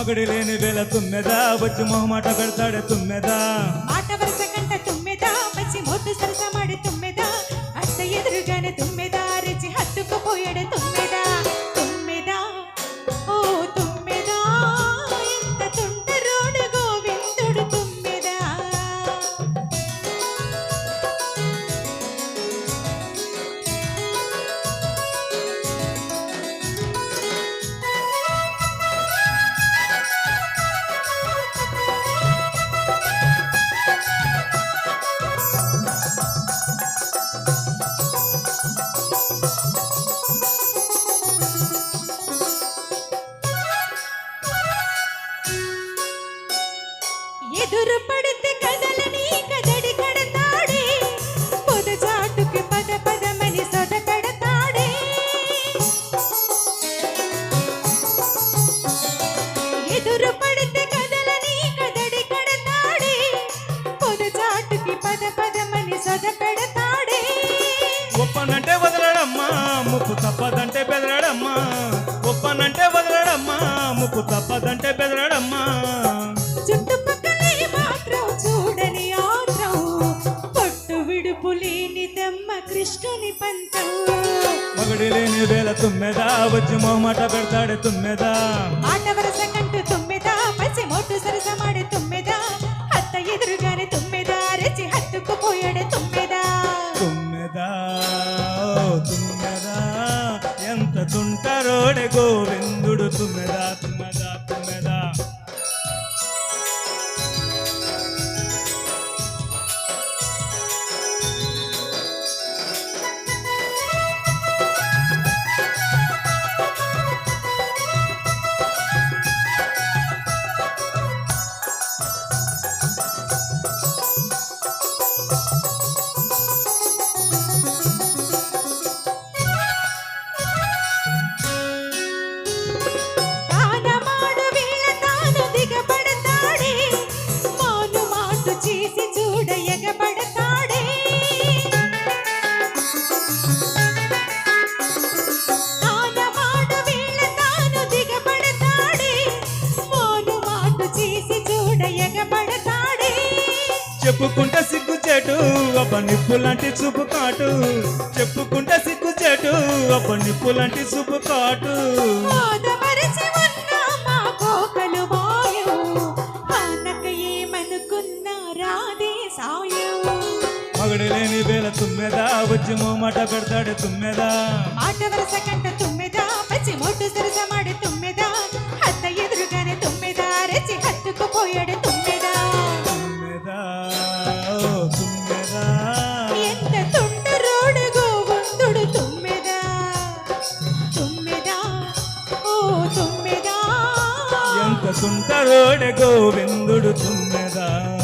మగడి లేని వేళ తుమ్మెదా? వచ్చి మొహమాట పెడతాడే తుమ్మెదా? మాట వరుస కంట తుమ్మెదా? వచ్చి మోటు సరస మాడి పద పదమని సొద పెడతాడే ఒప్పనంటే వదలడమ్మా ముప్పు తప్పదంటే బెదరడమ్మా ఒప్పనంటే వదలడమ్మా ముప్పు తప్పదంటే బెదరడమ్మా చుట్టుపక్కలే మాత్రం చూడని ఆత్రం పొట్టు విడుపు లేని దమ్మ కృష్ణుని పంతం. మగడి లేని వేళ తుమ్మెదా వచ్చి మొహమాట పెడతాడే తుమ్మెదా. మాట వరస కంటూ తుమ్మెద పచ్చి మోటు సరస మాడే తుమ్మెద అత్త ఎదురుగానే తుమ్మెద రెచ్చి తుమ్మెదా? తుమ్మెదా తుమ్మెదా ఎంత తుంటరోడే గోవింద చెప్పుకుంటే సిగ్గు చెటు అబ్బ నిప్పులాంటి చూపు కాటు. చెప్పుకుంటే సిగ్గు చెటు అబ్బ నిప్పులాంటి చూపు కాటు. మగడి లేని వేళ తుమ్మెదా వచ్చి మొహమాట పెడతాడే తుమ్మెదా. మాట వరస కంట తుమ్మెద పచ్చి మొట్టు సరస మాడి తుమ్మెద. అత్త ఎదురుగానే తుమ్మెద రెచ్చి హత్తుకుపోయాడు సుంటరోడ గోవిందుడు తుమ్మెదా?